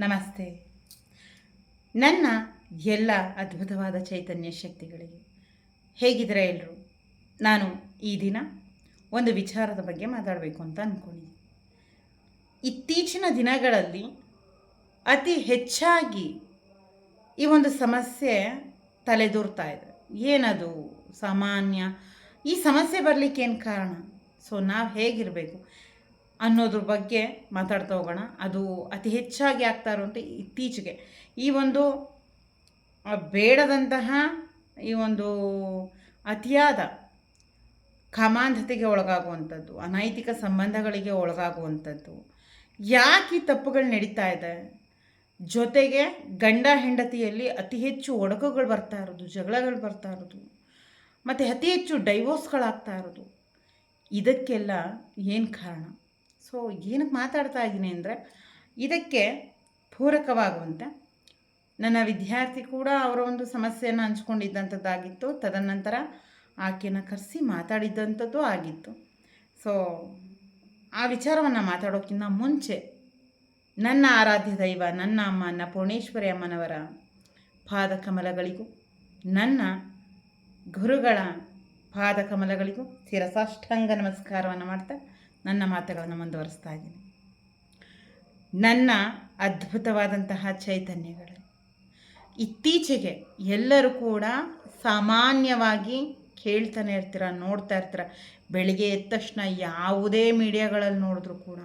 ನಮಸ್ತೆ. ನನ್ನ ಎಲ್ಲ ಅದ್ಭುತವಾದ ಚೈತನ್ಯ ಶಕ್ತಿಗಳಿಗೆ ಹೇಗಿದ್ರೆ ಎಲ್ಲರೂ, ನಾನು ಈ ದಿನ ಒಂದು ವಿಚಾರದ ಬಗ್ಗೆ ಮಾತಾಡಬೇಕು ಅಂತ ಅಂದ್ಕೊಂಡಿದ್ದೀನಿ ಇತ್ತೀಚಿನ ದಿನಗಳಲ್ಲಿ ಅತಿ ಹೆಚ್ಚಾಗಿ ಈ ಒಂದು ಸಮಸ್ಯೆ ತಲೆದೂರ್ತಾ ಇದೆ. ಏನದು ಸಾಮಾನ್ಯ? ಈ ಸಮಸ್ಯೆ ಬರಲಿಕ್ಕೆ ಏನು ಕಾರಣ? ಸೊ ನಾವು ಹೇಗಿರಬೇಕು? ಅನ್ನೋದ್ರ ಬಗ್ಗೆ ಮಾತಾಡ್ತಾ ಹೋಗೋಣ. ಅದು ಅತಿ ಹೆಚ್ಚಾಗಿ ಆಗ್ತಾ ಇರುವಂಥ ಇತ್ತೀಚೆಗೆ. ಈ ಒಂದು ಬೇಡದಂತಹ ಈ ಒಂದು ಅತಿಯಾದ ಕಾಮಾಂಧತೆಗೆ ಒಳಗಾಗುವಂಥದ್ದು, ಅನೈತಿಕ ಸಂಬಂಧಗಳಿಗೆ ಒಳಗಾಗುವಂಥದ್ದು, ಯಾಕೆ ಈ ತಪ್ಪುಗಳು ನಡೀತಾ ಇದೆ? ಜೊತೆಗೆ ಗಂಡ ಹೆಂಡತಿಯಲ್ಲಿ ಅತಿ ಹೆಚ್ಚು ಒಡಕುಗಳು ಬರ್ತಾ ಇರೋದು, ಜಗಳಗಳು ಬರ್ತಾ ಇರೋದು, ಮತ್ತು ಅತಿ ಹೆಚ್ಚು ಡೈವೋರ್ಸ್ಗಳಾಗ್ತಾ ಇರೋದು. ಇದಕ್ಕೆಲ್ಲ ಏನು ಕಾರಣ? ಸೊ ಏನಕ್ಕೆ ಮಾತಾಡ್ತಾ ಇದ್ದೀನಿ ಅಂದರೆ ಇದಕ್ಕೆ ಪೂರಕವಾಗುವಂತೆ ನನ್ನ ವಿದ್ಯಾರ್ಥಿ ಕೂಡ ಅವರ ಒಂದು ಸಮಸ್ಯೆಯನ್ನು ಹಂಚ್ಕೊಂಡಿದ್ದಂಥದ್ದಾಗಿತ್ತು. ತದನಂತರ ಆಕೆನ ಕರೆಸಿ ಮಾತಾಡಿದ್ದಂಥದ್ದು ಆಗಿತ್ತು. ಸೊ ಆ ವಿಚಾರವನ್ನು ಮಾತಾಡೋಕ್ಕಿಂತ ಮುಂಚೆ ನನ್ನ ಆರಾಧ್ಯ ದೈವ, ನನ್ನ ಅಮ್ಮ ಅನ್ನಪೂರ್ಣೇಶ್ವರಿ ಅಮ್ಮನವರ ಪಾದಕಮಲಗಳಿಗೂ ನನ್ನ ಗುರುಗಳ ಪಾದಕಮಲಗಳಿಗೂ ಶಿರಸಾಷ್ಟಾಂಗ ನಮಸ್ಕಾರವನ್ನು ಮಾಡ್ತಾ ನನ್ನ ಮಾತುಗಳನ್ನು ಮುಂದುವರಿಸ್ತಾ ಇದ್ದೀನಿ. ನನ್ನ ಅದ್ಭುತವಾದಂತಹ ಚೈತನ್ಯಗಳು. ಇತ್ತೀಚೆಗೆ ಎಲ್ಲರೂ ಕೂಡ ಸಾಮಾನ್ಯವಾಗಿ ಕೇಳ್ತಾನೆ ಇರ್ತೀರ, ನೋಡ್ತಾ ಇರ್ತೀರ, ಬೆಳಿಗ್ಗೆ ಎದ್ದ ತಕ್ಷಣ ಯಾವುದೇ ಮೀಡಿಯಾಗಳಲ್ಲಿ ನೋಡಿದ್ರೂ ಕೂಡ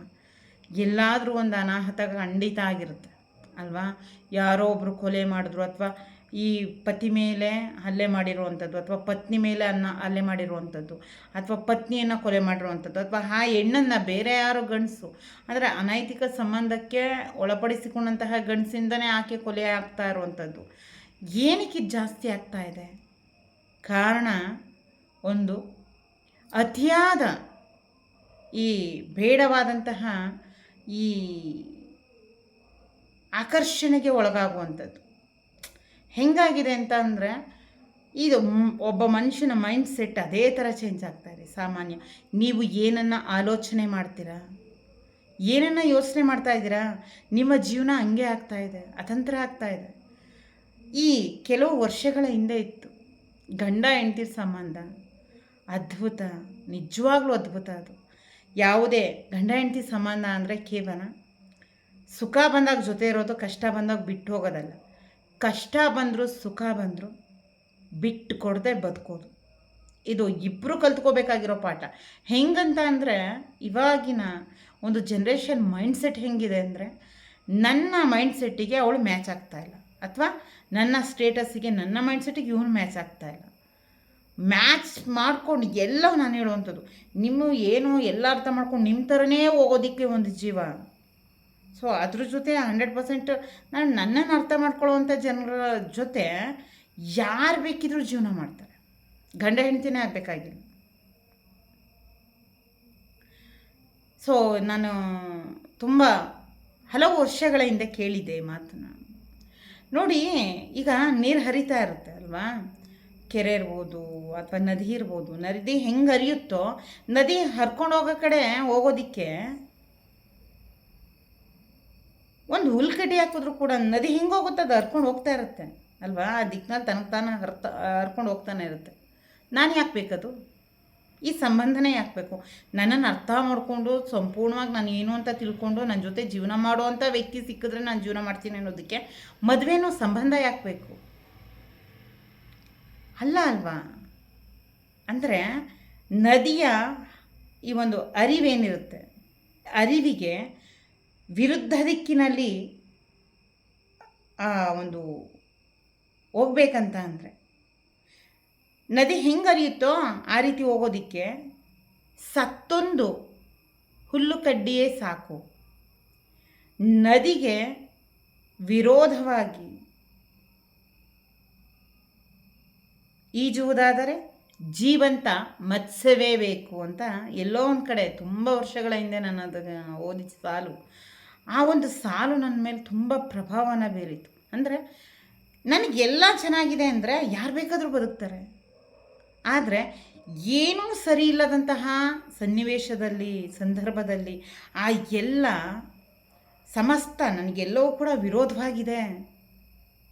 ಎಲ್ಲಾದರೂ ಒಂದು ಅನಾಹುತ ಖಂಡಿತ ಆಗಿರುತ್ತೆ, ಅಲ್ವಾ? ಯಾರೋ ಒಬ್ಬರು ಕೊಲೆ ಮಾಡಿದ್ರು ಅಥವಾ ಈ ಪತಿ ಮೇಲೆ ಹಲ್ಲೆ ಮಾಡಿರುವಂಥದ್ದು ಅಥವಾ ಪತ್ನಿ ಮೇಲೆ ಅನ್ನ ಹಲ್ಲೆ ಮಾಡಿರುವಂಥದ್ದು ಅಥವಾ ಪತ್ನಿಯನ್ನು ಕೊಲೆ ಮಾಡಿರುವಂಥದ್ದು ಅಥವಾ ಆ ಹೆಣ್ಣನ್ನು ಬೇರೆ ಯಾರೋ ಗಂಡಸು, ಅಂದರೆ ಅನೈತಿಕ ಸಂಬಂಧಕ್ಕೆ ಒಳಪಡಿಸಿಕೊಂಡಂತಹ ಗಂಡಸಿಂದನೇ ಆಕೆ ಕೊಲೆ ಆಗ್ತಾ ಇರುವಂಥದ್ದು. ಏನಕ್ಕೆ ಜಾಸ್ತಿ ಆಗ್ತಾ ಇದೆ? ಕಾರಣ ಒಂದು, ಅತಿಯಾದ ಈ ಬೇಡವಾದಂತಹ ಈ ಆಕರ್ಷಣೆಗೆ ಒಳಗಾಗುವಂಥದ್ದು. ಹೆಂಗಾಗಿದೆ ಅಂತ ಅಂದರೆ ಇದು ಒಬ್ಬ ಮನುಷ್ಯನ ಮೈಂಡ್ ಸೆಟ್ ಅದೇ ಥರ ಚೇಂಜ್ ಆಗ್ತಾ ಇದೆ ಸಾಮಾನ್ಯ. ನೀವು ಏನನ್ನು ಆಲೋಚನೆ ಮಾಡ್ತೀರಾ? ಏನನ್ನು ಯೋಚನೆ ಮಾಡ್ತಾ ಇದ್ದೀರಾ? ನಿಮ್ಮ ಜೀವನ ಹಂಗೆ ಆಗ್ತಾ ಇದೆ, ಅತಂತ್ರ ಆಗ್ತಾ ಇದೆ. ಈ ಕೆಲವು ವರ್ಷಗಳ ಹಿಂದೆ ಇತ್ತು. ಗಂಡ, ಹೆಂಡತಿ ಸಂಬಂಧ. ಅದ್ಭುತ, ನಿಜವಾಗ್ಲೂ ಅದ್ಭುತ ಅದು. ಯಾವುದೇ ಗಂಡ, ಹೆಂಡ್ತಿ ಸಂಬಂಧ ಅಂದರೆ ಕೇವಲ ಸುಖ ಬಂದಾಗ ಜೊತೆ ಇರೋದು, ಕಷ್ಟ ಬಂದಾಗ ಬಿಟ್ಟು ಹೋಗೋದಲ್ಲ. ಕಷ್ಟ ಬಂದರೂ ಸುಖ ಬಂದರೂ ಬಿಟ್ಟು ಕೊಡದೆ ಬದುಕೋದು. ಇದು ಇಬ್ಬರು ಕಲ್ತ್ಕೋಬೇಕಾಗಿರೋ ಪಾಠ. ಹೆಂಗಂತ ಅಂದರೆ ಇವಾಗಿನ ಒಂದು ಜನ್ರೇಷನ್ ಮೈಂಡ್ಸೆಟ್ ಹೆಂಗಿದೆ ಅಂದರೆ ನನ್ನ ಮೈಂಡ್ಸೆಟ್ಟಿಗೆ ಅವಳು ಮ್ಯಾಚ್ ಆಗ್ತಾ ಇಲ್ಲ. ಅಥವಾ ನನ್ನ ಸ್ಟೇಟಸ್ಸಿಗೆ ನನ್ನ ಮೈಂಡ್ಸೆಟ್ಟಿಗೆ ಇವನು ಮ್ಯಾಚ್ ಆಗ್ತಾ ಇಲ್ಲ. ಮ್ಯಾಚ್ ಮಾಡ್ಕೊಂಡು ಎಲ್ಲವೂ ನಾನು ಹೇಳುವಂಥದ್ದು, ನಿಮ್ಮ ಏನು ಎಲ್ಲ ಅರ್ಥ ಮಾಡ್ಕೊಂಡು ನಿಮ್ಮ ಥರನೇ ಹೋಗೋದಿಕ್ಕೆ ಒಂದು ಜೀವ. ಸೊ ಅದ್ರ ಜೊತೆ ಹಂಡ್ರೆಡ್ ಪರ್ಸೆಂಟ್ ನಾನು ನನ್ನನ್ನು ಅರ್ಥ ಮಾಡ್ಕೊಳ್ಳುವಂಥ ಜನರ ಜೊತೆ ಯಾರು ಬೇಕಿದ್ರೂ ಜೀವನ ಮಾಡ್ತಾರೆ. ಗಂಡ ಹೆಂಡ್ತಿನೇ ಆಗಬೇಕಾಗಿಲ್ಲ. ಸೊ ನಾನು ತುಂಬ ಹಲವು ವರ್ಷಗಳ ಹಿಂದೆ ಕೇಳಿದ್ದೆ ಮಾತನ್ನ. ನೋಡಿ, ಈಗ ನೀರು ಹರಿತಾ ಇರುತ್ತೆ ಅಲ್ವಾ? ಕೆರೆ ಇರ್ಬೋದು ಅಥವಾ ನದಿ ಇರ್ಬೋದು, ನದಿ ಹೆಂಗೆ ಹರಿಯುತ್ತೋ, ನದಿ ಹರ್ಕೊಂಡು ಹೋಗೋ ಕಡೆ ಹೋಗೋದಿಕ್ಕೆ ಒಂದು ಹುಲ್ಕಡ್ಡಿ ಹಾಕಿದ್ರು ಕೂಡ ನದಿ ಹಿಂಗೆ ಹೋಗುತ್ತೆ ಅದು ಹರ್ಕೊಂಡು ಹೋಗ್ತಾ ಇರುತ್ತೆ, ಅಲ್ವಾ? ಆ ದಿಕ್ಕಿನಲ್ಲಿ ತನಗೆ ತಾನು ಹರ್ತ, ಹರ್ಕೊಂಡು ಹೋಗ್ತಾನೆ ಇರುತ್ತೆ. ನಾನು ಯಾಕೆ ಬೇಕದು? ಈ ಸಂಬಂಧನೇ ಯಾಕೆ ಬೇಕು? ನನ್ನನ್ನು ಅರ್ಥ ಮಾಡಿಕೊಂಡು, ಸಂಪೂರ್ಣವಾಗಿ ನಾನು ಏನು ಅಂತ ತಿಳ್ಕೊಂಡು ನನ್ನ ಜೊತೆ ಜೀವನ ಮಾಡುವಂಥ ವ್ಯಕ್ತಿ ಸಿಕ್ಕಿದ್ರೆ ನಾನು ಜೀವನ ಮಾಡ್ತೀನಿ ಅನ್ನೋದಕ್ಕೆ ಮದುವೆನೂ ಸಂಬಂಧ ಯಾಕೆ ಬೇಕು? ಅಲ್ಲ ಅಲ್ವಾ? ಅಂದರೆ ನದಿಯ ಈ ಒಂದು ಅರಿವೇನಿರುತ್ತೆ? ಅರಿವಿಗೆ ವಿರುದ್ಧ ದಿಕ್ಕಿನಲ್ಲಿ, ಆ, ಒಂದು ಹೋಗ್ಬೇಕಂತ ಅಂದರೆ. ನದಿ ಹೆಂಗೆ ಹರಿಯುತ್ತೋ ಆ ರೀತಿ ಹೋಗೋದಿಕ್ಕೆ ಸತ್ತೊಂದು ಹುಲ್ಲು ಕಡ್ಡಿಯೇ ಸಾಕು. ನದಿಗೆ ವಿರೋಧವಾಗಿ ಈಜುವುದಾದರೆ ಜೀವಂತ ಮತ್ಸ್ಯವೇ ಬೇಕು ಅಂತ ಎಲ್ಲೋ ಒಂದು ಕಡೆ ತುಂಬ ವರ್ಷಗಳ ಹಿಂದೆ ನಾನು ಅದನ್ನು ಓದಿದ ಸಾಲು ಆ ಒಂದು ಸಾಲು ನನ್ನ ಮೇಲೆ ತುಂಬ ಪ್ರಭಾವನ ಬೀರಿತು. ಅಂದರೆ ನನಗೆಲ್ಲ ಚೆನ್ನಾಗಿದೆ ಅಂದರೆ ಯಾರು ಬೇಕಾದರೂ ಬದುಕ್ತಾರೆ. ಆದರೆ ಏನೂ ಸರಿ ಇಲ್ಲದಂತಹ ಸನ್ನಿವೇಶದಲ್ಲಿ, ಸಂದರ್ಭದಲ್ಲಿ ಆ ಎಲ್ಲ ಸಮಸ್ತ ನನಗೆಲ್ಲವೂ ಕೂಡ ವಿರೋಧವಾಗಿದೆ.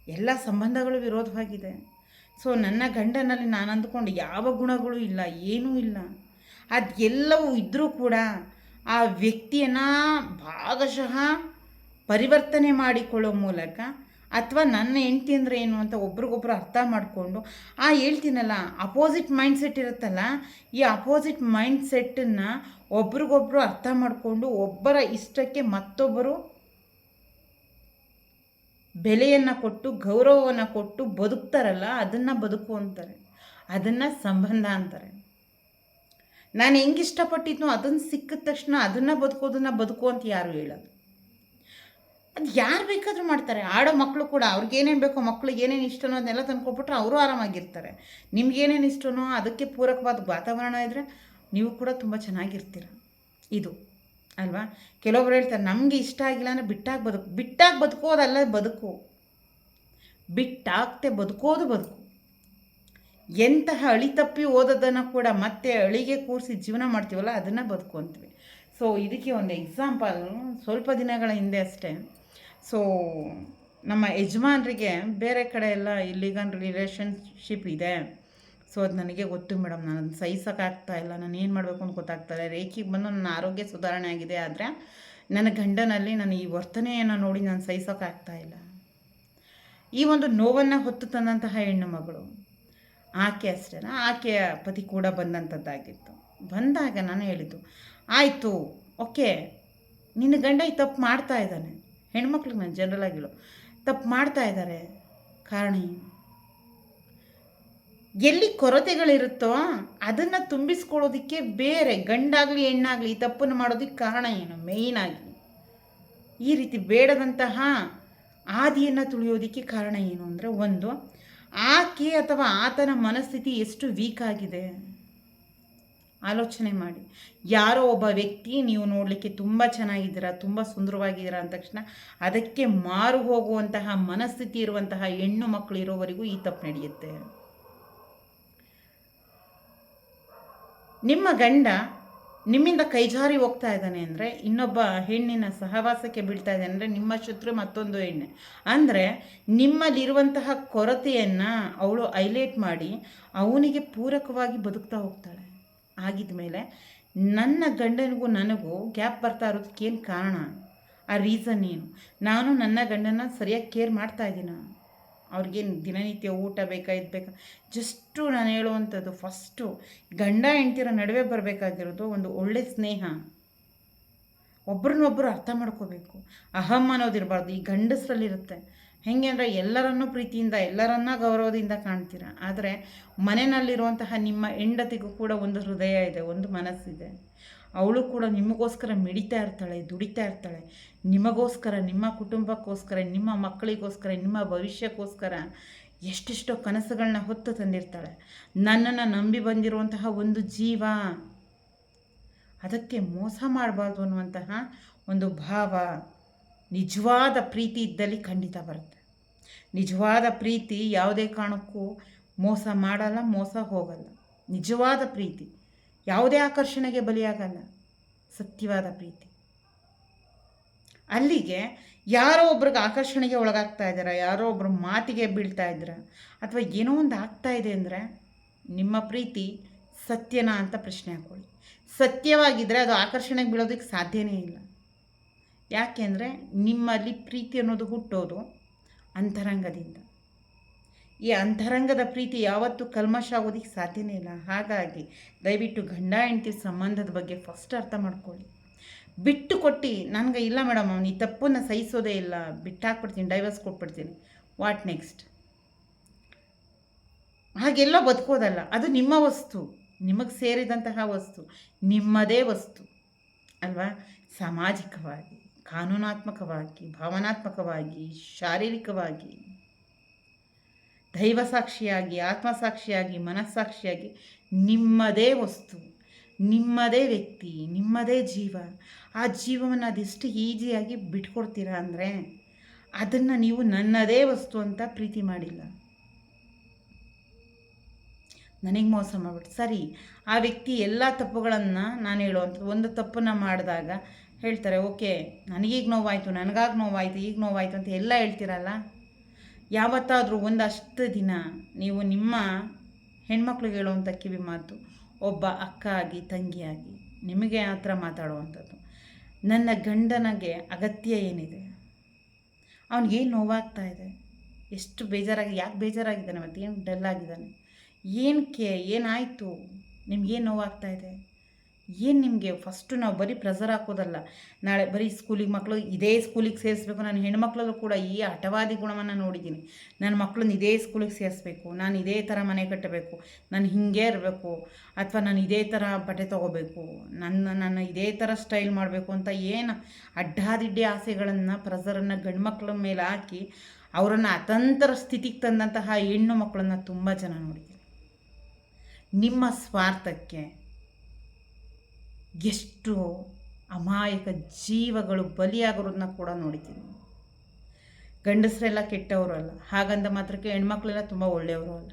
ಎಲ್ಲ ಸಂಬಂಧಗಳು ವಿರೋಧವಾಗಿದೆ. ಸೊ ನನ್ನ ಗಂಡನಲ್ಲಿ ನಾನು ಅಂದ್ಕೊಂಡು ಯಾವ ಗುಣಗಳು ಇಲ್ಲ, ಏನೂ ಇಲ್ಲ. ಅದೆಲ್ಲವೂ ಇದ್ದರೂ ಕೂಡ ಆ ವ್ಯಕ್ತಿಯನ್ನು ಭಾಗಶಃ ಪರಿವರ್ತನೆ ಮಾಡಿಕೊಳ್ಳೋ ಮೂಲಕ ಅಥವಾ ನನ್ನ ಹೆಂಡ್ತಿ ಅಂದರೆ ಏನು ಅಂತ ಒಬ್ರಿಗೊಬ್ರು ಅರ್ಥ ಮಾಡಿಕೊಂಡು, ಆ ಹೇಳ್ತೀನಲ್ಲ ಅಪೋಸಿಟ್ ಮೈಂಡ್ ಸೆಟ್ ಇರುತ್ತಲ್ಲ, ಈ ಅಪೋಸಿಟ್ ಮೈಂಡ್ ಸೆಟ್ಟನ್ನು ಒಬ್ರಿಗೊಬ್ರು ಅರ್ಥ ಮಾಡಿಕೊಂಡು ಒಬ್ಬರ ಇಷ್ಟಕ್ಕೆ ಮತ್ತೊಬ್ಬರು ಬೆಲೆಯನ್ನು ಕೊಟ್ಟು, ಗೌರವವನ್ನು ಕೊಟ್ಟು ಬದುಕ್ತಾರಲ್ಲ, ಅದನ್ನು ಬದುಕು ಅಂತಾರೆ. ಅದನ್ನು ಸಂಬಂಧ ಅಂತಾರೆ. ನಾನು ಹೆಂಗೆ ಇಷ್ಟಪಟ್ಟಿದ್ನೋ ಅದನ್ನು ಸಿಕ್ಕಿದ ತಕ್ಷಣ ಅದನ್ನು ಬದುಕೋದನ್ನು ಬದುಕು ಅಂತ ಯಾರು ಹೇಳೋದು? ಅದು ಯಾರು ಬೇಕಾದರೂ ಮಾಡ್ತಾರೆ. ಆಡೋ ಮಕ್ಕಳು ಕೂಡ ಅವ್ರಿಗೆ ಏನೇನು ಬೇಕೋ ಮಕ್ಳಿಗೆ ಏನೇನು ಇಷ್ಟನೋ ಅದನ್ನೆಲ್ಲ ತಂದ್ಕೊಬಿಟ್ರೆ ಅವರು ಆರಾಮಾಗಿರ್ತಾರೆ. ನಿಮ್ಗೇನೇನು ಇಷ್ಟನೋ ಅದಕ್ಕೆ ಪೂರಕವಾದ ವಾತಾವರಣ ಇದ್ದರೆ ನೀವು ಕೂಡ ತುಂಬ ಚೆನ್ನಾಗಿರ್ತೀರ. ಇದು. ಅಲ್ವಾ? ಕೆಲವೊಬ್ರು ಹೇಳ್ತಾರೆ, ನಮಗೆ ಇಷ್ಟ ಆಗಿಲ್ಲ ಅಂದರೆ ಬಿಟ್ಟಾಗಿ ಬದುಕು, ಬಿಟ್ಟಾಗಿ ಬದುಕೋದಲ್ಲ ಬದುಕು. ಬಿಟ್ಟಾಗ್ತೆ ಬದುಕೋದು ಬದುಕು. ಎಂತಹ ಅಳಿ ತಪ್ಪಿ ಓದೋದನ್ನು ಕೂಡ ಮತ್ತೆ ಅಳಿಗೆ ಕೂರಿಸಿ ಜೀವನ ಮಾಡ್ತೀವಲ್ಲ, ಅದನ್ನು ಬದುಕೊಂತೀವಿ. ಸೊ ಇದಕ್ಕೆ ಒಂದು ಎಕ್ಸಾಂಪಲ್ ಸ್ವಲ್ಪ ದಿನಗಳ ಹಿಂದೆ ಅಷ್ಟೇ. ಸೊ ನಮ್ಮ ಯಜಮಾನ್ರಿಗೆ ಬೇರೆ ಕಡೆ ಎಲ್ಲ ಇಲ್ಲಿಗನ್ ರಿಲೇಷನ್ಶಿಪ್ ಇದೆ. ಸೊ ಅದು ನನಗೆ ಗೊತ್ತು ಮೇಡಮ್ ನಾನು ಸಹಿಸೋಕ್ಕಾಗ್ತಾ ಇಲ್ಲ, ನಾನು ಏನು ಮಾಡಬೇಕು ಅಂತ ಗೊತ್ತಾಗ್ತಾ ಇಲ್ಲ ರೇಖಿಗೆ ಬಂದು ನನ್ನ ಆರೋಗ್ಯ ಸುಧಾರಣೆ ಆಗಿದೆ ಆದರೆ ನನ್ನ ಗಂಡನಲ್ಲಿ ನಾನು ಈ ವರ್ತನೆಯನ್ನು ನೋಡಿ ನಾನು ಸಹಿಸೋಕ್ಕಾಗ್ತಾ ಇಲ್ಲ. ಈ ಒಂದು ನೋವನ್ನು ಹೊತ್ತು ತಂದಂತಹ ಹೆಣ್ಣು ಮಗಳು. ಆಕೆ ಅಷ್ಟೇ ಆಕೆಯ ಪತಿ ಕೂಡ ಬಂದಂಥದ್ದಾಗಿತ್ತು ಬಂದಾಗ ನಾನು ಹೇಳಿದ್ದು, ಆಯಿತು, ಓಕೆ, ನಿನ್ನ ಗಂಡ ಈ ತಪ್ಪು ಮಾಡ್ತಾ ಇದ್ದಾನೆ. ಹೆಣ್ಮಕ್ಳಿಗೆ ನಾನು ಜನರಲ್ ಆಗಿಳು ತಪ್ಪು ಮಾಡ್ತಾ ಇದ್ದಾರೆ. ಕಾರಣ ಏನು? ಎಲ್ಲಿ ಕೊರತೆಗಳಿರುತ್ತೋ ಅದನ್ನು ತುಂಬಿಸ್ಕೊಳ್ಳೋದಕ್ಕೆ ಬೇರೆ, ಗಂಡಾಗಲಿ, ಹೆಣ್ಣಾಗಲಿ ಈ ತಪ್ಪನ್ನು ಮಾಡೋದಕ್ಕೆ ಕಾರಣ ಏನು? ಮೇಯ್ನಾಗಿ ಈ ರೀತಿ ಬೇಡದಂತಹ ಆದಿಯನ್ನು ತುಳಿಯೋದಕ್ಕೆ ಕಾರಣ ಏನು? ಅಂದರೆ ಒಂದು ಆಕೆ ಅಥವಾ ಆತನ ಮನಸ್ಥಿತಿ ಎಷ್ಟು ವೀಕ್ ಆಗಿದೆ? ಆಲೋಚನೆ ಮಾಡಿ. ಯಾರೋ ಒಬ್ಬ ವ್ಯಕ್ತಿ ನೀವು ನೋಡಲಿಕ್ಕೆ ತುಂಬ ಚೆನ್ನಾಗಿದ್ದೀರಾ, ತುಂಬ ಸುಂದರವಾಗಿದ್ದೀರಾ ಅಂದ ತಕ್ಷಣ ಅದಕ್ಕೆ ಮಾರು ಹೋಗುವಂತಹ ಮನಸ್ಥಿತಿ ಇರುವಂತಹ ಹೆಣ್ಣು ಮಕ್ಕಳು ಇರೋವರೆಗೂ ಈ ತಪ್ಪು ನಡೆಯುತ್ತೆ. ನಿಮ್ಮ ಗಂಡ ನಿಮ್ಮಿಂದ ಕೈಜಾರಿ ಹೋಗ್ತಾ ಇದ್ದಾನೆ ಅಂದರೆ ಇನ್ನೊಬ್ಬ ಹೆಣ್ಣಿನ ಸಹವಾಸಕ್ಕೆ ಬೀಳ್ತಾ ಇದೆ ಅಂದರೆ ನಿಮ್ಮ ಶತ್ರು ಮತ್ತೊಂದು ಹೆಣ್ಣೆ. ಅಂದರೆ ನಿಮ್ಮಲ್ಲಿರುವಂತಹ ಕೊರತೆಯನ್ನು ಅವಳು ಹೈಲೈಟ್ ಮಾಡಿ ಅವನಿಗೆ ಪೂರಕವಾಗಿ ಬದುಕ್ತಾ ಹೋಗ್ತಾಳೆ. ಆಗಿದ ಮೇಲೆ ನನ್ನ ಗಂಡನಿಗೂ ನನಗೂ ಗ್ಯಾಪ್ ಬರ್ತಾ ಇರೋದಕ್ಕೇನು ಕಾರಣ? ಆ ರೀಸನ್ ಏನು? ನಾನು ನನ್ನ ಗಂಡನ ಸರಿಯಾಗಿ ಕೇರ್ ಮಾಡ್ತಾ ಇದ್ದೀನ? ಅವ್ರಿಗೇನು ದಿನನಿತ್ಯ ಊಟ ಬೇಕಾ, ಇದು ಬೇಕಾ? ಜಸ್ಟು ನಾನು ಹೇಳುವಂಥದ್ದು ಫಸ್ಟು ಗಂಡ ಹೆಂಡ್ತಿರ ನಡುವೆ ಬರಬೇಕಾಗಿರೋದು ಒಂದು ಒಳ್ಳೆ ಸ್ನೇಹ. ಒಬ್ರನ್ನೊಬ್ಬರು ಅರ್ಥ ಮಾಡ್ಕೋಬೇಕು. ಅಹಂ ಅನ್ನೋದಿರಬಾರ್ದು ಈ ಗಂಡಸರಲ್ಲಿರುತ್ತೆ ಹೆಂಗೆ ಅಂದರೆ ಎಲ್ಲರನ್ನೂ ಪ್ರೀತಿಯಿಂದ, ಎಲ್ಲರನ್ನ ಗೌರವದಿಂದ ಕಾಣ್ತೀರ. ಆದರೆ ಮನೆಯಲ್ಲಿರುವಂತಹ ನಿಮ್ಮ ಹೆಂಡತಿಗೂ ಕೂಡ ಒಂದು ಹೃದಯ ಇದೆ, ಒಂದು ಮನಸ್ಸಿದೆ. ಅವಳು ಕೂಡ ನಿಮಗೋಸ್ಕರ ಮಿಡಿತಾ ಇರ್ತಾಳೆ, ದುಡಿತಾ ಇರ್ತಾಳೆ. ನಿಮಗೋಸ್ಕರ, ನಿಮ್ಮ ಕುಟುಂಬಕ್ಕೋಸ್ಕರ, ನಿಮ್ಮ ಮಕ್ಕಳಿಗೋಸ್ಕರ, ನಿಮ್ಮ ಭವಿಷ್ಯಕ್ಕೋಸ್ಕರ ಎಷ್ಟೆಷ್ಟೋ ಕನಸುಗಳನ್ನ ಹೊತ್ತು ತಂದಿರ್ತಾಳೆ. ನನ್ನನ್ನು ನಂಬಿ ಬಂದಿರುವಂತಹ ಒಂದು ಜೀವ, ಅದಕ್ಕೆ ಮೋಸ ಮಾಡಬಾರ್ದು ಅನ್ನುವಂತಹ ಒಂದು ಭಾವ ನಿಜವಾದ ಪ್ರೀತಿ ಇದ್ದಲ್ಲಿ ಖಂಡಿತ ಬರುತ್ತೆ. ನಿಜವಾದ ಪ್ರೀತಿ ಯಾವುದೇ ಕಾರಣಕ್ಕೂ ಮೋಸ ಮಾಡಲ್ಲ, ಮೋಸ ಹೋಗಲ್ಲ. ನಿಜವಾದ ಪ್ರೀತಿ. ಯಾವುದೇ ಆಕರ್ಷಣೆಗೆ ಬಲಿಯಾಗಲ್ಲ. ಸತ್ಯವಾದ ಪ್ರೀತಿ. ಅಲ್ಲಿಗೆ ಯಾರೋ ಒಬ್ರಿಗೆ ಆಕರ್ಷಣೆಗೆ ಒಳಗಾಗ್ತಾ ಇದ್ದಾರ, ಯಾರೋ ಒಬ್ಬರು ಮಾತಿಗೆ ಬೀಳ್ತಾ ಇದ್ದೀರಾ, ಅಥವಾ ಏನೋ ಒಂದು ಆಗ್ತಾ ಇದೆ ಅಂದರೆ ನಿಮ್ಮ ಪ್ರೀತಿ ಸತ್ಯನಾ ಅಂತ ಪ್ರಶ್ನೆ ಹಾಕೊಳ್ಳಿ. ಸತ್ಯವಾಗಿದ್ದರೆ ಅದು ಆಕರ್ಷಣೆಗೆ ಬೀಳೋದಕ್ಕೆ ಸಾಧ್ಯನೇ ಇಲ್ಲ. ಯಾಕೆಂದರೆ ನಿಮ್ಮಲ್ಲಿ ಪ್ರೀತಿ ಅನ್ನೋದು ಹುಟ್ಟೋದು ಅಂತರಂಗದಿಂದ. ಈ ಅಂತರಂಗದ ಪ್ರೀತಿ ಯಾವತ್ತೂ ಕಲ್ಮಶ ಆಗೋದಕ್ಕೆ ಸಾಧ್ಯನೇ ಇಲ್ಲ. ಹಾಗಾಗಿ ದಯವಿಟ್ಟು ಗಂಡ ಹೆಂಡತಿ ಸಂಬಂಧದ ಬಗ್ಗೆ ಫಸ್ಟ್ ಅರ್ಥ ಮಾಡ್ಕೊಳ್ಳಿ. ಬಿಟ್ಟು ಕೊಟ್ಟು, ನನಗೆ ಇಲ್ಲ ಮೇಡಮ್ ಅವನು ಈ ತಪ್ಪನ್ನು ಸಹಿಸೋದೇ ಇಲ್ಲ. ಬಿಟ್ಟಾಕ್ಬಿಡ್ತೀನಿ ಡೈವರ್ಸ್ ಕೊಟ್ಬಿಡ್ತೀನಿ. ವಾಟ್ ನೆಕ್ಸ್ಟ್ ಹಾಗೆಲ್ಲ ಬದುಕೋದಲ್ಲ. ಅದು ನಿಮ್ಮ ವಸ್ತು. ನಿಮಗೆ ಸೇರಿದಂತಹ ವಸ್ತು. ನಿಮ್ಮದೇ ವಸ್ತು. ಅಲ್ವಾ? ಸಾಮಾಜಿಕವಾಗಿ, ಕಾನೂನಾತ್ಮಕವಾಗಿ, ಭಾವನಾತ್ಮಕವಾಗಿ, ಶಾರೀರಿಕವಾಗಿ ದೈವ ಸಾಕ್ಷಿಯಾಗಿ ಆತ್ಮಸಾಕ್ಷಿಯಾಗಿ, ಮನಸ್ಸಾಕ್ಷಿಯಾಗಿ ನಿಮ್ಮದೇ ವಸ್ತು, ನಿಮ್ಮದೇ ವ್ಯಕ್ತಿ, ನಿಮ್ಮದೇ ಜೀವ. ಆ ಜೀವವನ್ನು ಅದೆಷ್ಟು ಈಜಿಯಾಗಿ ಬಿಟ್ಕೊಡ್ತೀರಾ ಅಂದರೆ ಅದನ್ನು ನೀವು ನನ್ನದೇ ವಸ್ತು ಅಂತ ಪ್ರೀತಿ ಮಾಡಿಲ್ಲ. ನನಗೆ ಮೋಸ ಮಾಡಿಬಿಟ್ಟು ಸರಿ, ಆ ವ್ಯಕ್ತಿ ಎಲ್ಲ ತಪ್ಪುಗಳನ್ನು ನಾನು ಹೇಳುವಂಥದ್ದು ಒಂದು ತಪ್ಪನ್ನು ಮಾಡಿದಾಗ ಹೇಳ್ತಾರೆ, ಓಕೆ, ನನಗೀಗ ನೋವಾಯಿತು, ನನಗಾಗಿ ನೋವಾಯಿತು, ಈಗ ನೋವಾಯಿತು ಅಂತ ಎಲ್ಲ ಹೇಳ್ತೀರಲ್ಲ? ಯಾವತ್ತಾದರೂ ಒಂದಷ್ಟು ದಿನ ನೀವು ನಿಮ್ಮ ಹೆಣ್ಮಕ್ಳಿಗೆ ಹೇಳುವಂಥ ಕಿವಿ ಮಾತು, ಒಬ್ಬ ಅಕ್ಕ ಆಗಿ ತಂಗಿಯಾಗಿ, ನಿಮಗೆ ಆ ಥರ ಮಾತಾಡುವಂಥದ್ದು. ನನ್ನ ಗಂಡನಿಗೆ ಅಗತ್ಯ ಏನಿದೆ? ಅವನಿಗೇನು ನೋವಾಗ್ತಾ ಇದೆ? ಎಷ್ಟು ಬೇಜಾರಾಗಿ, ಯಾಕೆ ಬೇಜಾರಾಗಿದ್ದಾನೆ ಮತ್ತು? ಏನು ಡಲ್ ಆಗಿದ್ದಾನೆ ಏನಕ್ಕೆ ಏನಾಯಿತು? ನಿಮ್ಗೇನು ನೋವಾಗ್ತಾ ಇದೆ? ಏನು ನಿಮಗೆ? ಫಸ್ಟು ನಾವು ಬರೀ ಪ್ರೆಸರ್ ಹಾಕೋದಲ್ಲ. ನಾಳೆ ಬರೀ ಸ್ಕೂಲಿಗೆ ಮಕ್ಕಳು ಇದೇ ಸ್ಕೂಲಿಗೆ ಸೇರಿಸ್ಬೇಕು. ನಾನು ಹೆಣ್ಮಕ್ಳಲ್ಲೂ ಕೂಡ ಈ ಹಠವಾದಿ ಗುಣವನ್ನು ನೋಡಿದ್ದೀನಿ. ನನ್ನ ಮಕ್ಕಳನ್ನ ಇದೇ ಸ್ಕೂಲಿಗೆ ಸೇರಿಸ್ಬೇಕು. ನಾನು ಇದೇ ಥರ ಮನೆ ಕಟ್ಟಬೇಕು. ನಾನು ಹಿಂಗೆ ಇರಬೇಕು. ಅಥವಾ ನಾನು ಇದೇ ಥರ ಬಟ್ಟೆ ತೊಗೋಬೇಕು. ನನ್ನ ನನ್ನ ಇದೇ ಥರ ಸ್ಟೈಲ್ ಮಾಡಬೇಕು ಅಂತ ಏನು ಅಡ್ಡಾದಿಡ್ಡಿ ಆಸೆಗಳನ್ನು ಪ್ರೆಸರನ್ನು ಗಂಡ್ಮಕ್ಳ ಮೇಲೆ ಹಾಕಿ ಅವರನ್ನು ಅತಂತರ ಸ್ಥಿತಿಗೆ ತಂದಂತಹ ಹೆಣ್ಣು ಮಕ್ಕಳನ್ನು ತುಂಬ ಜನ ನೋಡಿದ್ದೀನಿ. ನಿಮ್ಮ ಸ್ವಾರ್ಥಕ್ಕೆ ಎಷ್ಟು ಅಮಾಯಕ ಜೀವಗಳು ಬಲಿಯಾಗಿರೋದನ್ನ ಕೂಡ ನೋಡಿದ್ದೀನಿ. ಗಂಡಸರೆಲ್ಲ ಕೆಟ್ಟವರು ಅಲ್ಲ. ಹಾಗಂದ ಮಾತ್ರಕ್ಕೆ ಹೆಣ್ಮಕ್ಳೆಲ್ಲ ತುಂಬ ಒಳ್ಳೆಯವರು ಅಲ್ಲ.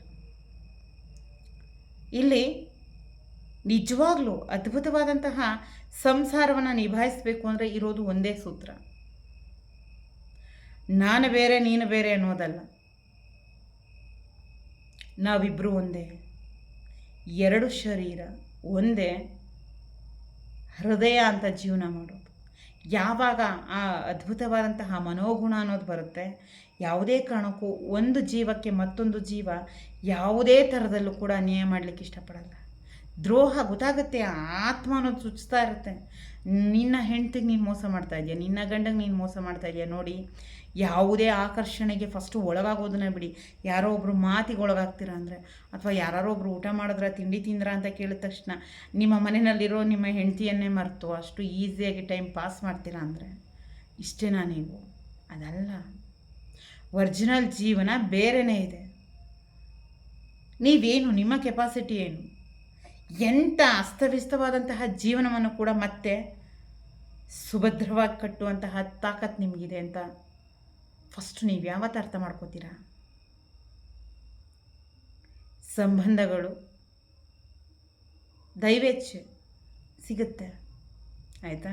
ಇಲ್ಲಿ ನಿಜವಾಗ್ಲೂ ಅದ್ಭುತವಾದಂತಹ ಸಂಸಾರವನ್ನು ನಿಭಾಯಿಸಬೇಕು ಅಂದರೆ ಇರೋದು ಒಂದೇ ಸೂತ್ರ. ನಾನು ಬೇರೆ, ನೀನು ಬೇರೆ ಅನ್ನೋದಲ್ಲ. ನಾವಿಬ್ಬರು ಒಂದೇ. ಎರಡು ಶರೀರ, ಒಂದೇ ಹೃದಯ ಅಂತ ಜೀವನ ಮಾಡೋದು. ಯಾವಾಗ ಆ ಅದ್ಭುತವಾದಂತಹ ಮನೋಗುಣ ಅನ್ನೋದು ಬರುತ್ತೆ. ಯಾವುದೇ ಕಾರಣಕ್ಕೂ ಒಂದು ಜೀವಕ್ಕೆ ಮತ್ತೊಂದು ಜೀವ ಯಾವುದೇ ಥರದಲ್ಲೂ ಕೂಡ ಅನ್ಯಾಯ ಮಾಡಲಿಕ್ಕೆ ಇಷ್ಟಪಡಲ್ಲ. ದ್ರೋಹ ಗೊತ್ತಾಗುತ್ತೆ ಆತ್ಮ ಅನ್ನೋದು ಸೂಚಿಸ್ತಾ ಇರುತ್ತೆ. ನಿನ್ನ ಹೆಂಡ್ತಿಗೆ ನೀನು ಮೋಸ ಮಾಡ್ತಾ ಇದೆಯಾ? ನಿನ್ನ ಗಂಡಗೆ ನೀನು ಮೋಸ ಮಾಡ್ತಾ ಇದೆಯಾ? ನೋಡಿ ಯಾವುದೇ ಆಕರ್ಷಣೆಗೆ ಫಸ್ಟು ಒಳಗಾಗೋದನ್ನ ಬಿಡಿ. ಯಾರೋ ಒಬ್ಬರು ಮಾತಿಗೆ ಒಳಗಾಗ್ತೀರಾ ಅಂದರೆ? ಅಥವಾ ಯಾರೋ ಒಬ್ಬರು ಊಟ ಮಾಡಿದ್ರ, ತಿಂಡಿ ತಿಂದ್ರ ಅಂತ ಕೇಳಿದ ತಕ್ಷಣ ನಿಮ್ಮ ಮನೆಯಲ್ಲಿರೋ ನಿಮ್ಮ ಹೆಂಡತಿಯನ್ನೇ ಮರೆತು ಅಷ್ಟು ಈಸಿಯಾಗಿ ಟೈಮ್ ಪಾಸ್ ಮಾಡ್ತೀರಾ ಅಂದರೆ? ಇಷ್ಟೇನಾ ನೀವು? ಅದಲ್ಲ. ಒರಿಜಿನಲ್ ಜೀವನ ಬೇರೆಯೇ ಇದೆ. ನೀವೇನು, ನಿಮ್ಮ ಕೆಪಾಸಿಟಿ ಏನು? ಎಂಥ ಅಸ್ತವ್ಯಸ್ತವಾದಂತಹ ಜೀವನವನ್ನು ಕೂಡ ಮತ್ತೆ ಸುಭದ್ರವಾಗಿ ಕಟ್ಟುವಂತಹ ತಾಕತ್ ನಿಮಗಿದೆ ಅಂತ ಫಸ್ಟ್ ನೀವು ಯಾವತ್ತು ಅರ್ಥ ಮಾಡ್ಕೋತೀರಾ? ಸಂಬಂಧಗಳು ದೈವೇಚ್ಛೆ ಸಿಗುತ್ತೆ. ಆಯಿತಾ?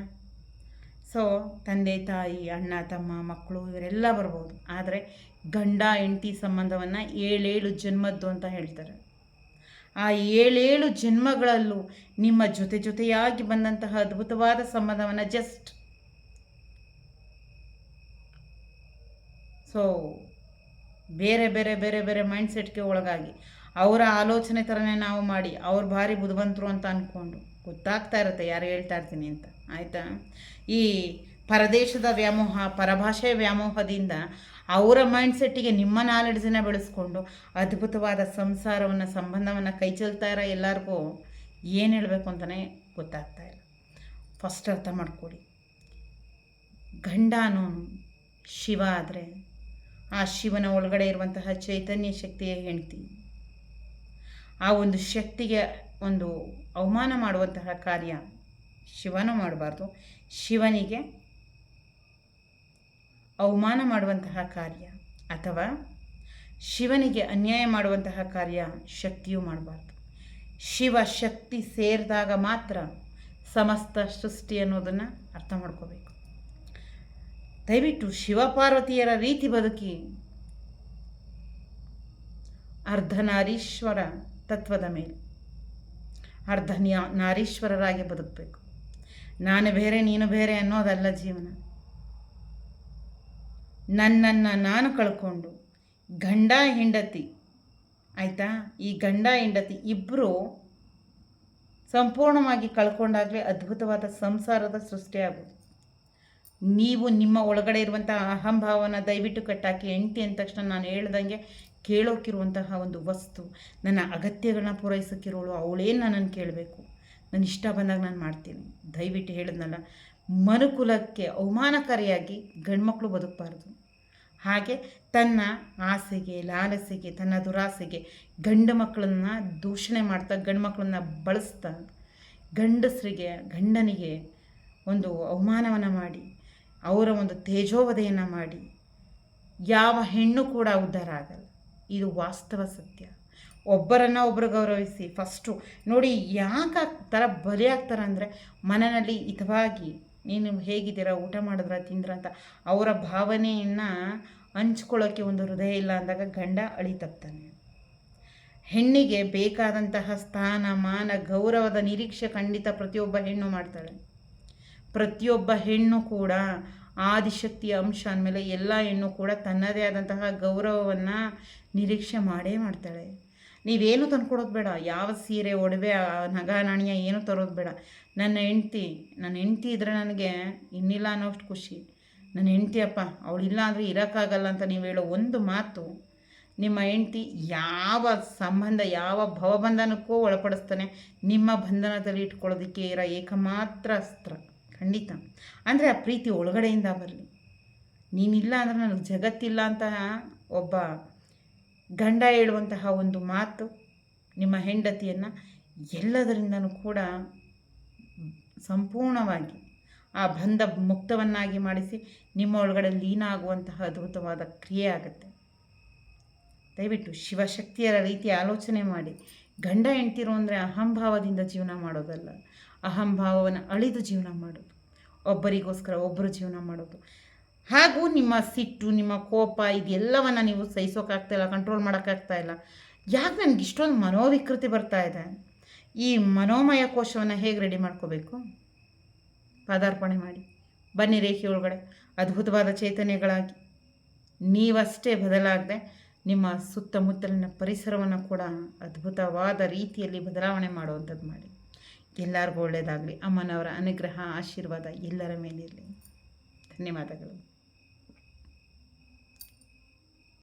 ಸೊ ತಂದೆ, ತಾಯಿ, ಅಣ್ಣ, ತಮ್ಮ, ಮಕ್ಕಳು ಇವರೆಲ್ಲ ಬರ್ಬೋದು. ಆದರೆ ಗಂಡ, ಹೆಂಡತಿ ಸಂಬಂಧವನ್ನು ಏಳೇಳು ಜನ್ಮದ್ದು ಅಂತ ಹೇಳ್ತಾರೆ. ಆ ಏಳೇಳು ಜನ್ಮಗಳಲ್ಲೂ ನಿಮ್ಮ ಜೊತೆ ಜೊತೆಯಾಗಿ ಬಂದಂತಹ ಅದ್ಭುತವಾದ ಸಂಬಂಧವನ್ನು ಜಸ್ಟ್ ಸೊ ಬೇರೆ ಬೇರೆ ಬೇರೆ ಬೇರೆ ಮೈಂಡ್ಸೆಟ್ಗೆ ಒಳಗಾಗಿ ಅವರ ಆಲೋಚನೆ ಥರನೇ ನಾವು ಮಾಡಿ ಅವ್ರು ಭಾರಿ ಬುದ್ಧಿವಂತರು ಅಂತ ಅಂದ್ಕೊಂಡು ಗೊತ್ತಾಗ್ತಾ ಇರುತ್ತೆ ಯಾರು ಹೇಳ್ತಾ ಇರ್ತೀನಿ ಅಂತ. ಆಯಿತಾ? ಈ ಪರದೇಶದ ವ್ಯಾಮೋಹ, ಪರಭಾಷೆಯ ವ್ಯಾಮೋಹದಿಂದ ಅವರ ಮೈಂಡ್ಸೆಟ್ಟಿಗೆ ನಿಮ್ಮ ನಾಲೆಡ್ಜನ್ನು ಬೆಳೆಸ್ಕೊಂಡು ಅದ್ಭುತವಾದ ಸಂಸಾರವನ್ನು, ಸಂಬಂಧವನ್ನು ಕೈ ಚೆಲ್ತಾ ಇರೋ ಎಲ್ಲರಿಗೂ ಏನು ಹೇಳಬೇಕು ಅಂತಲೇ ಗೊತ್ತಾಗ್ತಾ ಇಲ್ಲ. ಫಸ್ಟ್ ಅರ್ಥ ಮಾಡ್ಕೊಡಿ. ಗಂಡನು ಶಿವ ಆದರೆ ಆ ಶಿವನ ಒಳಗಡೆ ಇರುವಂತಹ ಚೈತನ್ಯ ಶಕ್ತಿಯ ಹೆಂಡತಿ. ಆ ಒಂದು ಶಕ್ತಿಗೆ ಒಂದು ಅವಮಾನ ಮಾಡುವಂತಹ ಕಾರ್ಯ ಶಿವನು ಮಾಡಬಾರ್ದು. ಶಿವನಿಗೆ ಅವಮಾನ ಮಾಡುವಂತಹ ಕಾರ್ಯ ಅಥವಾ ಶಿವನಿಗೆ ಅನ್ಯಾಯ ಮಾಡುವಂತಹ ಕಾರ್ಯ ಶಕ್ತಿಯೂ ಮಾಡಬಾರ್ದು. ಶಿವ ಶಕ್ತಿ ಸೇರಿದಾಗ ಮಾತ್ರ ಸಮಸ್ತ ಸೃಷ್ಟಿ ಅನ್ನೋದನ್ನು ಅರ್ಥ ಮಾಡ್ಕೋಬೇಕು. ದಯವಿಟ್ಟು ಶಿವಪಾರ್ವತಿಯರ ರೀತಿ ಬದುಕಿ. ಅರ್ಧನಾರೀಶ್ವರ ತತ್ವದ ಮೇಲೆ. ಅರ್ಧ ನಾರೀಶ್ವರರಾಗಿ ಬದುಕಬೇಕು. ನಾನು ಬೇರೆ, ನೀನು ಬೇರೆ ಅನ್ನೋದಲ್ಲ ಜೀವನ. ನನ್ನನ್ನು ನಾನು ಕಳ್ಕೊಂಡು ಗಂಡ, ಹೆಂಡತಿ, ಆಯಿತಾ? ಈ ಗಂಡ, ಹೆಂಡತಿ ಇಬ್ಬರು ಸಂಪೂರ್ಣವಾಗಿ ಕಳ್ಕೊಂಡಾಗಲೇ ಅದ್ಭುತವಾದ ಸಂಸಾರದ ಸೃಷ್ಟಿಯಾಗೋದು ನೀವು ನಿಮ್ಮ ಒಳಗಡೆ ಇರುವಂಥ ಅಹಂಭಾವನ ದಯವಿಟ್ಟು ಕಟ್ಟಾಕಿ ಹೆಂಡ್ತಿ ಅಂದ ತಕ್ಷಣ ನಾನು ಹೇಳ್ದಂಗೆ ಕೇಳೋಕ್ಕಿರುವಂತಹ ಒಂದು ವಸ್ತು, ನನ್ನ ಅಗತ್ಯಗಳನ್ನ ಪೂರೈಸೋಕ್ಕಿರೋಳು ಅವಳೇನು ನನ್ನನ್ನು ಕೇಳಬೇಕು. ನನ್ನ ಇಷ್ಟ ಬಂದಾಗ ನಾನು ಮಾಡ್ತೀನಿ. ದಯವಿಟ್ಟು ಹೇಳಿದ್ನಲ್ಲ, ಮನುಕುಲಕ್ಕೆ ಅವಮಾನಕಾರಿಯಾಗಿ ಗಂಡ್ಮಕ್ಳು ಬದುಕಬಾರ್ದು. ಹಾಗೆ ತನ್ನ ಆಸೆಗೆ, ಲಾಲಸೆಗೆ, ತನ್ನ ದುರಾಸೆಗೆ ಗಂಡು ಮಕ್ಕಳನ್ನು ದೂಷಣೆ ಮಾಡ್ತಾ, ಗಂಡು ಮಕ್ಕಳನ್ನ ಬಳಸ್ತಾ, ಗಂಡಸರಿಗೆ, ಗಂಡನಿಗೆ ಒಂದು ಅವಮಾನವನ್ನು ಮಾಡಿ ಅವರ ಒಂದು ತೇಜೋವಧೆಯನ್ನು ಮಾಡಿ, ಯಾವ ಹೆಣ್ಣು ಕೂಡ ಉದ್ಧಾರ ಆಗಲ್ಲ. ಇದು ವಾಸ್ತವ ಸತ್ಯ. ಒಬ್ಬರನ್ನು ಒಬ್ಬರು ಗೌರವಿಸಿ ಫಸ್ಟು ನೋಡಿ ಯಾಕೆ ಥರ ಬಲಿ ಆಗ್ತಾರೆ ಅಂದರೆ ಮನನಲ್ಲಿ ಹಿತವಾಗಿ ನೀನು ಹೇಗಿದ್ದೀರಾ, ಊಟ ಮಾಡಿದ್ರ, ತಿಂದ್ರ ಅಂತ ಅವರ ಭಾವನೆಯನ್ನು ಹಂಚ್ಕೊಳ್ಳೋಕ್ಕೆ ಒಂದು ಹೃದಯ ಇಲ್ಲ ಅಂದಾಗ ಗಂಡ ಅಳಿ ತಪ್ತಾನೆ. ಹೆಣ್ಣಿಗೆ ಬೇಕಾದಂತಹ ಸ್ಥಾನ, ಮಾನ, ಗೌರವದ ನಿರೀಕ್ಷೆ ಖಂಡಿತ ಪ್ರತಿಯೊಬ್ಬ ಹೆಣ್ಣು ಮಾಡ್ತಾಳೆ. ಪ್ರತಿಯೊಬ್ಬ ಹೆಣ್ಣು ಕೂಡ ಆದಿಶಕ್ತಿಯ ಅಂಶ ಅಂದಮೇಲೆ ಎಲ್ಲ ಹೆಣ್ಣು ಕೂಡ ತನ್ನದೇ ಆದಂತಹ ಗೌರವವನ್ನು ನಿರೀಕ್ಷೆ ಮಾಡೇ ಮಾಡ್ತಾಳೆ. ನೀವೇನು ತಂದ್ಕೊಡೋದು ಬೇಡ, ಯಾವ ಸೀರೆ, ಒಡವೆ ನಗ, ನಾಣ್ಯ ಏನು ತರೋದು ಬೇಡ. ನನ್ನ ಹೆಂಡ್ತಿ ನನ್ನ ಹೆಂಡ್ತಿ ಇದ್ದರೆ ನನಗೆ ಇನ್ನಿಲ್ಲ ಅನ್ನೋಷ್ಟು ಖುಷಿ. ನನ್ನ ಹೆಂಡ್ತಿ ಅಪ್ಪ ಅವಳಿಲ್ಲ ಅಂದರೆ ಇರೋಕ್ಕಾಗಲ್ಲ ಅಂತ ನೀವು ಹೇಳೋ ಒಂದು ಮಾತು ನಿಮ್ಮ ಹೆಂಡ್ತಿ ಯಾವ ಸಂಬಂಧ, ಯಾವ ಭವಬಂಧನಕ್ಕೂ ಒಳಪಡಿಸ್ತಾನೆ. ನಿಮ್ಮ ಬಂಧನದಲ್ಲಿ ಇಟ್ಕೊಳ್ಳೋದಕ್ಕೆ ಇರೋ ಏಕಮಾತ್ರ ಅಸ್ತ್ರ. ಖಂಡಿತ. ಅಂದರೆ ಆ ಪ್ರೀತಿ ಒಳಗಡೆಯಿಂದ ಬರಲಿ. ನೀನಿಲ್ಲ ಅಂದರೆ ನನಗೆ ಜಗತ್ತಿಲ್ಲ ಅಂತ ಒಬ್ಬ ಗಂಡ ಹೇಳುವಂತಹ ಒಂದು ಮಾತು ನಿಮ್ಮ ಹೆಂಡತಿಯನ್ನು ಎಲ್ಲದರಿಂದನೂ ಕೂಡ ಸಂಪೂರ್ಣವಾಗಿ ಆ ಬಂಧ ಮುಕ್ತವನ್ನಾಗಿ ಮಾಡಿಸಿ ನಿಮ್ಮ ಒಳಗಡೆ ಲೀನ ಆಗುವಂತಹ ಅದ್ಭುತವಾದ ಕ್ರಿಯೆ ಆಗುತ್ತೆ. ದಯವಿಟ್ಟು ಶಿವಶಕ್ತಿಯರ ರೀತಿ ಆಲೋಚನೆ ಮಾಡಿ. ಗಂಡ ಹೆಂಡ್ತಿರು ಅಂದರೆ ಅಹಂಭಾವದಿಂದ ಜೀವನ ಮಾಡೋದಲ್ಲ. ಅಹಂಭಾವವನ್ನು ಅಳಿದು ಜೀವನ ಮಾಡೋದು. ಒಬ್ಬರಿಗೋಸ್ಕರ ಒಬ್ಬರು ಜೀವನ ಮಾಡೋದು. ಹಾಗೂ ನಿಮ್ಮ ಸಿಟ್ಟು, ನಿಮ್ಮ ಕೋಪ ಇದೆಲ್ಲವನ್ನು ನೀವು ಸಹಿಸೋಕ್ಕಾಗ್ತಾಯಿಲ್ಲ ಕಂಟ್ರೋಲ್ ಮಾಡೋಕ್ಕಾಗ್ತಾ ಇಲ್ಲ. ಯಾಕೆ ನನಗೆ ಇಷ್ಟೊಂದು ಮನೋವಿಕೃತಿ ಬರ್ತಾ ಇದೆ? ಈ ಮನೋಮಯ ಕೋಶವನ್ನು ಹೇಗೆ ರೆಡಿ ಮಾಡ್ಕೋಬೇಕು? ಪದಾರ್ಪಣೆ ಮಾಡಿ. ಬನ್ನಿ ರೇಖೆ ಒಳಗಡೆ. ಅದ್ಭುತವಾದ ಚೈತನ್ಯಗಳಾಗಿ. ನೀವಷ್ಟೇ ಬದಲಾಗದೆ ನಿಮ್ಮ ಸುತ್ತಮುತ್ತಲಿನ ಪರಿಸರವನ್ನು ಕೂಡ ಅದ್ಭುತವಾದ ರೀತಿಯಲ್ಲಿ ಬದಲಾವಣೆ ಮಾಡುವಂಥದ್ದು ಮಾಡಿ. ಎಲ್ಲರಿಗೂ ಒಳ್ಳೆಯದಾಗಲಿ ಅಮ್ಮನವರ ಅನುಗ್ರಹ ಆಶೀರ್ವಾದ ಎಲ್ಲರ ಮೇಲಿರಲಿ. ಧನ್ಯವಾದಗಳು.